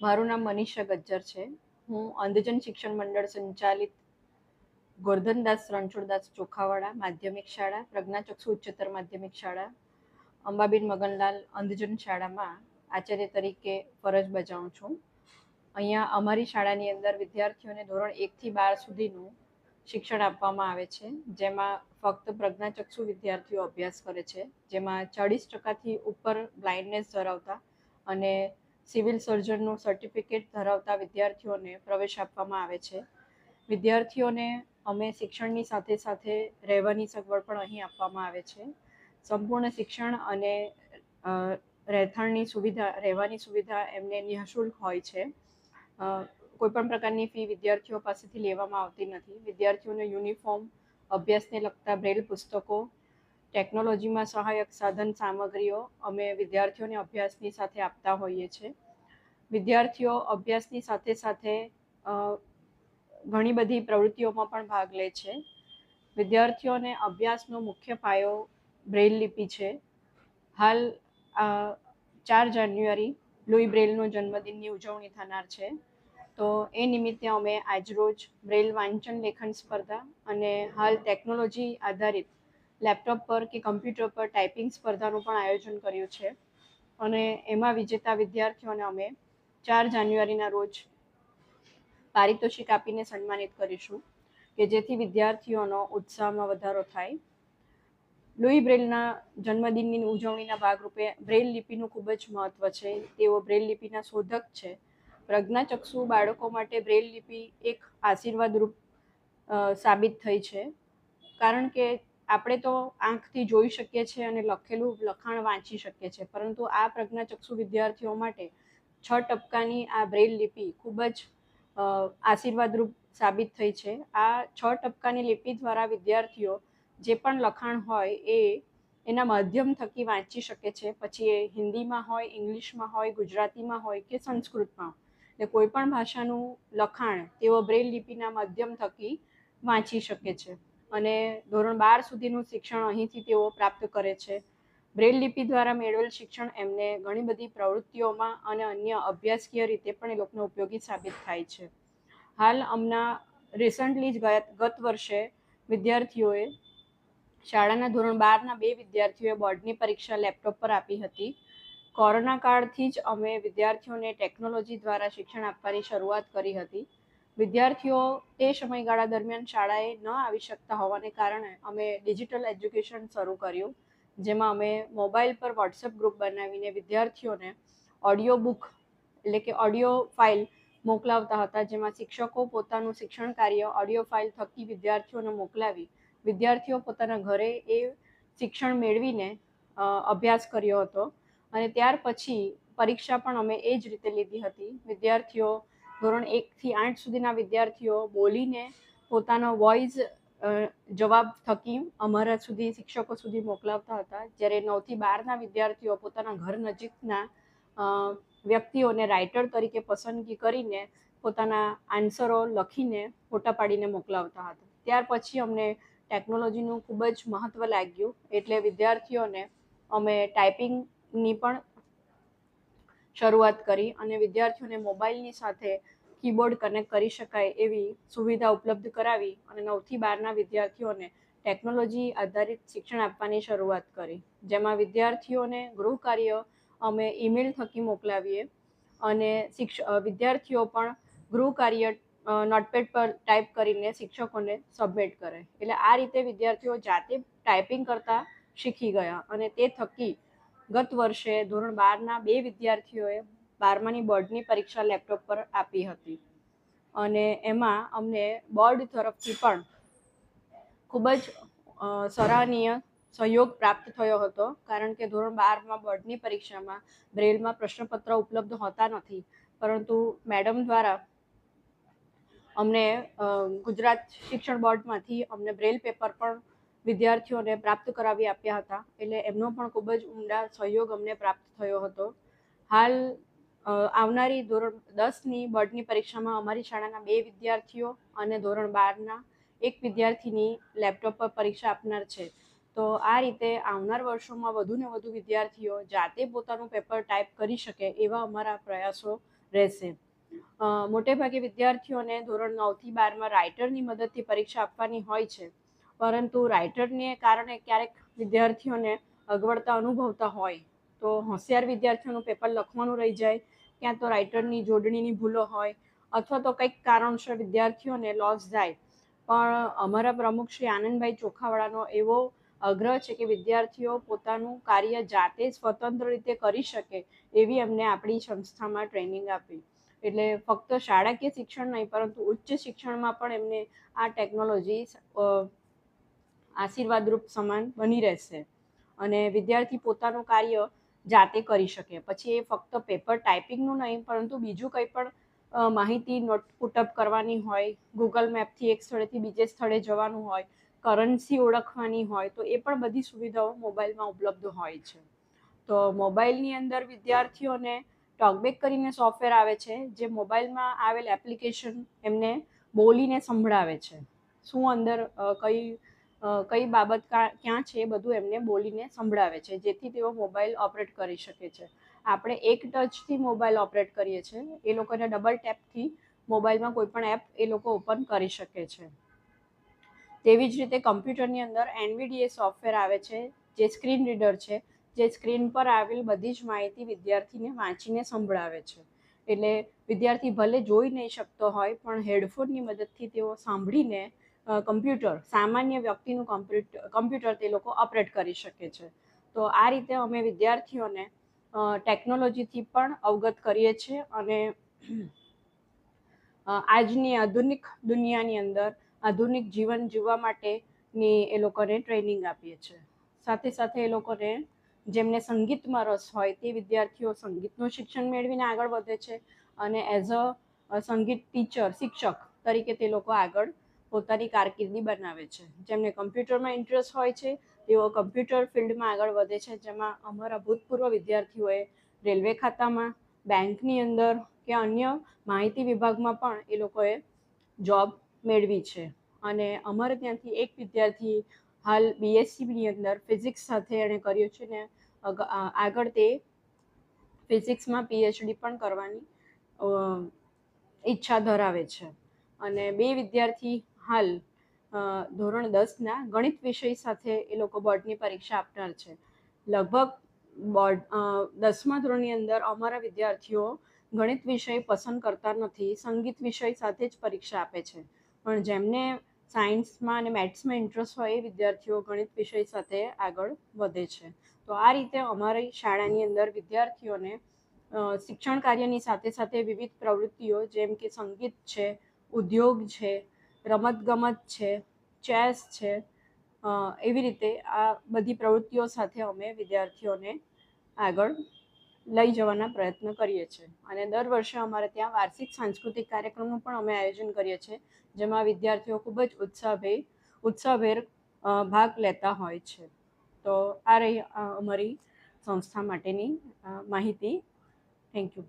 મારું નામ મનીષા ગજ્જર છે. હું અંધજન શિક્ષણ મંડળ સંચાલિત ગોરધનદાસ રણછોડદાસ ચોખાવાડા માધ્યમિક શાળા, પ્રજ્ઞાચક્ષુ ઉચ્ચતર માધ્યમિક શાળા, અંબાબેન મગનલાલ અંધજન શાળામાં આચાર્ય તરીકે ફરજ બજાવું છું. અહીંયા અમારી શાળાની અંદર વિદ્યાર્થીઓને ધોરણ એકથી બાર સુધીનું શિક્ષણ આપવામાં આવે છે, જેમાં ફક્ત પ્રજ્ઞાચક્ષુ વિદ્યાર્થીઓ અભ્યાસ કરે છે, જેમાં ચાળીસ ટકાથી ઉપર બ્લાઇન્ડનેસ ધરાવતા અને સિવિલ સર્જનનું સર્ટિફિકેટ ધરાવતા વિદ્યાર્થીઓને પ્રવેશ આપવામાં આવે છે. વિદ્યાર્થીઓને અમે શિક્ષણની સાથે સાથે રહેવાની સગવડ પણ અહીં આપવામાં આવે છે. સંપૂર્ણ શિક્ષણ અને રહેઠાણની સુવિધા, રહેવાની સુવિધા એમને નિઃશુલ્ક હોય છે. કોઈપણ પ્રકારની ફી વિદ્યાર્થીઓ પાસેથી લેવામાં આવતી નથી. વિદ્યાર્થીઓને યુનિફોર્મ, અભ્યાસને લગતા બ્રેલ પુસ્તકો ટેકનોલોજીમાં સહાયક સાધન સામગ્રીઓ અમે વિદ્યાર્થીઓને અભ્યાસની સાથે આપતા હોઈએ છીએ વિદ્યાર્થીઓ અભ્યાસની સાથે સાથે ઘણી બધી પ્રવૃત્તિઓમાં પણ ભાગ લે છે. વિદ્યાર્થીઓને અભ્યાસનો મુખ્ય પાયો બ્રેલ લિપિ છે. હાલ ચાર જાન્યુઆરી લુઈ બ્રેલનો જન્મદિનની ઉજવણી થનાર છે. તો એ નિમિત્તે અમે આજરોજ બ્રેલ વાંચન લેખન સ્પર્ધા અને હાલ ટેકનોલોજી આધારિત લેપટોપ પર કે કમ્પ્યુટર પર ટાઈપિંગ સ્પર્ધાનું પણ આયોજન કર્યું છે. અને એમાં વિજેતા વિદ્યાર્થીઓને અમે ચાર જાન્યુઆરીના રોજ પારિતોષિક આપીને સન્માનિત કરીશું કે જેથી વિદ્યાર્થીઓનો ઉત્સાહમાં વધારો થાય. લુઈ બ્રેલના જન્મદિનની ઉજવણીના ભાગરૂપે બ્રેલ લિપિનું ખૂબ જ મહત્વ છે. તેઓ બ્રેલ લિપિના શોધક છે. પ્રજ્ઞાચક્ષુ બાળકો માટે બ્રેલ લિપિ એક આશીર્વાદરૂપ સાબિત થઈ છે. કારણ કે આપણે તો આંખથી જોઈ શકીએ છીએ અને લખેલું લખાણ વાંચી શકીએ છીએ. પરંતુ આ પ્રજ્ઞાચક્ષુ વિદ્યાર્થીઓ માટે છ ટપકાની આ બ્રેલ લિપિ ખૂબ જ આશીર્વાદરૂપ સાબિત થઈ છે. આ છ ટપકાની લિપિ દ્વારા વિદ્યાર્થીઓ જે પણ લખાણ હોય એ એના માધ્યમ થકી વાંચી શકે છે. પછી એ હિન્દીમાં હોય, ઇંગ્લિશમાં હોય, ગુજરાતીમાં હોય કે સંસ્કૃતમાં. એટલે કોઈ પણ ભાષાનું લખાણ તેઓ બ્રેલ લિપિના માધ્યમ થકી વાંચી શકે છે. અને ધોરણ બાર સુધીનું શિક્ષણ અહીંથી તેઓ પ્રાપ્ત કરે છે. બ્રેલ લિપિ દ્વારા મેળવેલ શિક્ષણ એમને ઘણી બધી પ્રવૃત્તિઓમાં અને અન્ય અભ્યાસકીય રીતે પણ એ લોકોને ઉપયોગી સાબિત થાય છે. હાલ હમણાં રિસન્ટલી જ ગત વર્ષે વિદ્યાર્થીઓએ શાળાના ધોરણ બારના બે વિદ્યાર્થીઓએ બોર્ડની પરીક્ષા લેપટોપ પર આપી હતી. કોરોના કાળથી જ અમે વિદ્યાર્થીઓને ટેકનોલોજી દ્વારા શિક્ષણ આપવાની શરૂઆત કરી હતી. વિદ્યાર્થીઓ તે સમયગાળા દરમિયાન શાળાએ ન આવી શકતા હોવાને કારણે અમે ડિજિટલ એજ્યુકેશન શરૂ કર્યું, જેમાં અમે મોબાઈલ પર વોટ્સએપ ગ્રુપ બનાવીને વિદ્યાર્થીઓને ઓડિયો બુક એટલે કે ઓડિયો ફાઇલ મોકલાવતા હતા, જેમાં શિક્ષકો પોતાનું શિક્ષણ કાર્ય ઓડિયો ફાઇલ થકી વિદ્યાર્થીઓને મોકલાવી વિદ્યાર્થીઓ પોતાના ઘરે એ શિક્ષણ મેળવીને અભ્યાસ કર્યો હતો. અને ત્યાર પછી પરીક્ષા પણ અમે એ જ રીતે લીધી હતી. વિદ્યાર્થીઓ ધોરણ એકથી આઠ સુધીના વિદ્યાર્થીઓ બોલીને પોતાનો વોઇસ જવાબ થકી અમારા સુધી શિક્ષકો સુધી મોકલાવતા હતા. જ્યારે નવથી બારના વિદ્યાર્થીઓ પોતાના ઘર નજીકના વ્યક્તિઓને રાઇટર તરીકે પસંદગી કરીને પોતાના આન્સરો લખીને ફોટા પાડીને મોકલાવતા હતા. ત્યાર પછી અમને ટેકનોલોજીનું ખૂબ જ મહત્ત્વ લાગ્યું. એટલે વિદ્યાર્થીઓને અમે ટાઈપિંગની પણ શરૂઆત કરી અને વિદ્યાર્થીઓને મોબાઈલની સાથે કીબોર્ડ કનેક્ટ કરી શકાય એવી સુવિધા ઉપલબ્ધ કરાવી અને નવથી બારના વિદ્યાર્થીઓને ટેકનોલોજી આધારિત શિક્ષણ આપવાની શરૂઆત કરી, જેમાં વિદ્યાર્થીઓને ગૃહ કાર્ય અમે ઈમેલ થકી મોકલાવીએ અને શિક્ષ વિદ્યાર્થીઓ પણ ગૃહ કાર્ય નોટપેડ પર ટાઈપ કરીને શિક્ષકોને સબમિટ કરે. એટલે આ રીતે વિદ્યાર્થીઓ જાતે ટાઈપિંગ કરતા શીખી ગયા અને તે થકી ગત વર્ષે ધોરણ બારના બે વિદ્યાર્થીઓએ બારમાની બોર્ડની પરીક્ષા લેપટોપ પર આપી હતી. અને એમાં અમને બોર્ડ તરફથી પણ ખૂબ જ સરાહનીય સહયોગ પ્રાપ્ત થયો હતો. કારણ કે ધોરણ બારમાં બોર્ડની પરીક્ષામાં બ્રેલમાં પ્રશ્નપત્ર ઉપલબ્ધ હોતા નથી. પરંતુ મેડમ દ્વારા અમને ગુજરાત શિક્ષણ બોર્ડમાંથી અમને બ્રેલ પેપર પણ વિદ્યાર્થીઓને પ્રાપ્ત કરાવી આપ્યા હતા. એટલે એમનો પણ ખૂબ જ ઊંડા સહયોગ અમને પ્રાપ્ત થયો હતો. હાલ આવનારી ધોરણ દસની બોર્ડની પરીક્ષામાં અમારી શાળાના બે વિદ્યાર્થીઓ અને ધોરણ બારના એક વિદ્યાર્થીની લેપટોપ પર પરીક્ષા આપનાર છે. તો આ રીતે આવનાર વર્ષોમાં વધુ ને વધુ વિદ્યાર્થીઓ જાતે પોતાનું પેપર ટાઈપ કરી શકે એવા અમારા પ્રયાસો રહેશે. મોટેભાગે વિદ્યાર્થીઓને ધોરણ નવથી બારમાં રાઇટરની મદદથી પરીક્ષા આપવાની હોય છે. પરંતુ રાઇટરને કારણે ક્યારેક વિદ્યાર્થીઓને અગવડતા અનુભવતા હોય, તો હોશિયાર વિદ્યાર્થીઓનું પેપર લખવાનું રહી જાય, ક્યાં તો રાઇટરની જોડણીની ભૂલો હોય, અથવા તો કંઈક કારણસર વિદ્યાર્થીઓને લોસ જાય. પણ અમારા પ્રમુખ શ્રી આનંદભાઈ ચોખાવાળાનો એવો આગ્રહ છે કે વિદ્યાર્થીઓ પોતાનું કાર્ય જાતે સ્વતંત્ર રીતે કરી શકે, એવી અમને આપણી સંસ્થામાં ટ્રેનિંગ આપી. એટલે ફક્ત શાળાકીય શિક્ષણ નહીં, પરંતુ ઉચ્ચ શિક્ષણમાં પણ એમને આ ટેકનોલોજી આશીર્વાદરૂપ સમાન બની રહેશે. અને વિદ્યાર્થી પોતાનું કાર્ય જાતે કરી શકે. પછી એ ફક્ત પેપર ટાઈપિંગનું નહીં, પરંતુ બીજું કંઈ પણ માહિતી નોટ પુટઅપ કરવાની હોય ગૂગલ મેપથી એક સ્થળેથી બીજે સ્થળે જવાનું હોય કરન્સી ઓળખવાની હોય, તો એ પણ બધી સુવિધાઓ મોબાઈલમાં ઉપલબ્ધ હોય છે. તો મોબાઈલની અંદર વિદ્યાર્થીઓને ટોકબેક કરીને સોફ્ટવેર આવે છે, જે મોબાઈલમાં આવેલ એપ્લિકેશન એમને બોલીને સંભળાવે છે. શું અંદર કઈ કઈ બાબત ક્યાં છે બધું એમને બોલીને સંભળાવે છે, જેથી તેઓ મોબાઈલ ઓપરેટ કરી શકે છે. આપણે એક ટચથી મોબાઈલ ઓપરેટ કરીએ છીએ એ લોકોને ડબલ ટેપથી મોબાઈલમાં કોઈ પણ એપ એ લોકો ઓપન કરી શકે છે. તેવી જ રીતે કમ્પ્યુટરની અંદર એનવીડીએ સોફ્ટવેર આવે છે, જે સ્ક્રીન રીડર છે, જે સ્ક્રીન પર આવેલ બધી જ માહિતી વિદ્યાર્થીને વાંચીને સંભળાવે છે. એટલે વિદ્યાર્થી ભલે જોઈ નહીં શકતો હોય, પણ હેડફોનની મદદથી તેઓ સાંભળીને કમ્પ્યુટર, સામાન્ય વ્યક્તિનું કમ્પ્યુટર કમ્પ્યુટર તે લોકો ઓપરેટ કરી શકે છે. તો આ રીતે અમે વિદ્યાર્થીઓને ટેકનોલોજીથી પણ અવગત કરીએ છીએ અને આજની આધુનિક દુનિયાની અંદર આધુનિક જીવન જીવવા માટેની એ લોકોને ટ્રેનિંગ આપીએ છીએ. સાથે સાથે એ લોકોને જેમને સંગીતમાં રસ હોય તે વિદ્યાર્થીઓ સંગીતનું શિક્ષણ મેળવીને આગળ વધે છે અને એઝ અ સંગીત ટીચર, શિક્ષક તરીકે તે લોકો આગળ પોતાની કારકિર્દી બનાવે છે. જેમને કમ્પ્યુટરમાં ઇન્ટરેસ્ટ હોય છે, તેઓ કમ્પ્યુટર ફિલ્ડમાં આગળ વધે છે, જેમાં અમારા ભૂતપૂર્વ વિદ્યાર્થીઓએ રેલવે ખાતામાં, બેંકની અંદર કે અન્ય માહિતી વિભાગમાં પણ એ લોકોએ જોબ મેળવી છે. અને અમારે ત્યાંથી એક વિદ્યાર્થી હાલ બીએસસીની અંદર ફિઝિક્સ સાથે એણે કર્યું છે ને આગળ તે ફિઝિક્સમાં પીએચડી પણ કરવાની ઈચ્છા ધરાવે છે. અને બે વિદ્યાર્થી હાલ ધોરણ દસના ગણિત વિષય સાથે એ લોકો બોર્ડની પરીક્ષા આપનાર છે. લગભગ બોર્ડ દસમા ધોરણની અંદર અમારા વિદ્યાર્થીઓ ગણિત વિષય પસંદ કરતા નથી, સંગીત વિષય સાથે જ પરીક્ષા આપે છે. પણ જેમને સાયન્સમાં અને મેથ્સમાં ઇન્ટરેસ્ટ હોય એ વિદ્યાર્થીઓ ગણિત વિષય સાથે આગળ વધે છે. તો આ રીતે અમારી શાળાની અંદર વિદ્યાર્થીઓને શિક્ષણ કાર્યની સાથે સાથે વિવિધ પ્રવૃત્તિઓ જેમ કે સંગીત છે, ઉદ્યોગ છે રમતગમત છે, ચેસ છે એવી રીતે આ બધી પ્રવૃત્તિઓ સાથે અમે વિદ્યાર્થીઓને આગળ લઈ જવાના પ્રયત્ન કરીએ છીએ. અને દર વર્ષે અમારે ત્યાં વાર્ષિક સાંસ્કૃતિક કાર્યક્રમનું પણ અમે આયોજન કરીએ છીએ, જેમાં વિદ્યાર્થીઓ ખૂબ જ ઉત્સાહભેર ઉત્સાહભેર ભાગ લેતા હોય છે. તો આ રહી અમારી સંસ્થા માટેની માહિતી. Thank you